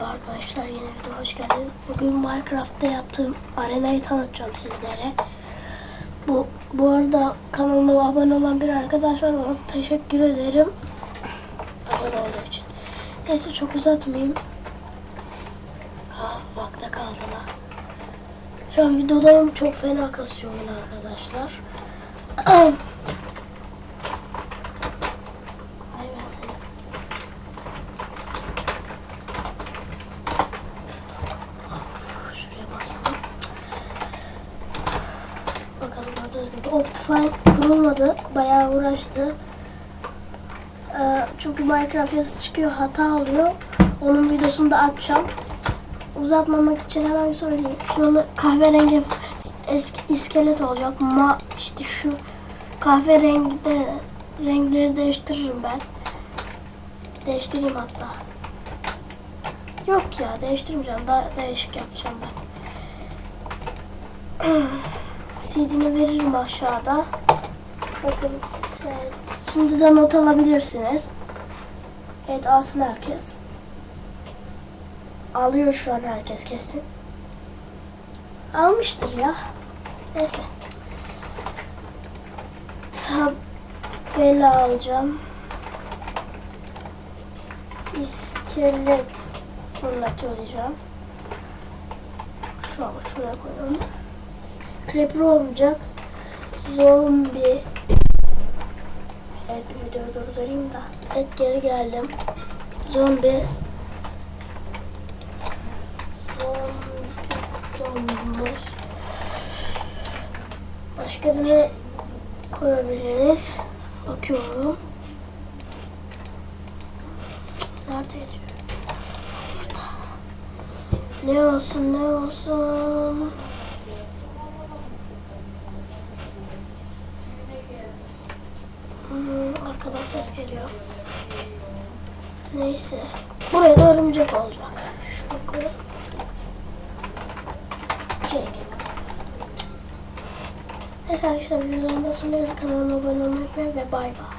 Arkadaşlar yeni video hoş geldiniz. Bugün Minecraft'ta yaptığım arenayı tanıtacağım sizlere. Bu bu arada kanalıma abone olan bir arkadaş var. Ona teşekkür ederim. Abone olduğu için. Neyse çok uzatmayayım. Ha vakte kaldılar. Şu an videodayım. Çok fena kasıyor arkadaşlar. gördüğünüz gibi Optifine kurulmadı. Bayağı uğraştı. Ee, çünkü Minecraft yazısı çıkıyor hata oluyor. Onun videosunu da açacağım. Uzatmamak için hemen söyleyeyim. Şuralı kahverengi eski iskelet olacak. Ma işte şu kahverengide renkleri değiştiririm ben. Değiştireyim hatta. Yok ya değiştirmeyeceğim. Daha değişik yapacağım ben. CD'ni veririm aşağıda. Bakın set. Şimdi de not alabilirsiniz. Evet alsın herkes. Alıyor şu an herkes kesin. Almıştır ya. Neyse. Tabela alacağım. İskelet fırlatıyor diyeceğim. Şu an şuraya koyalım. Creeper olmayacak. Zombi. Evet videoyu durdurayım da. Evet geri geldim. Zombi. Zombi domuz. Başka ne koyabiliriz? Bakıyorum. Neredeydi? Burada. Ne olsun ne olsun. Arkadan ses geliyor. Neyse. Buraya da örümcek olacak. Şuraya koyalım. Jack. Neyse arkadaşlar videodan da sonra kanalıma abone olmayı unutmayın ve bay bay.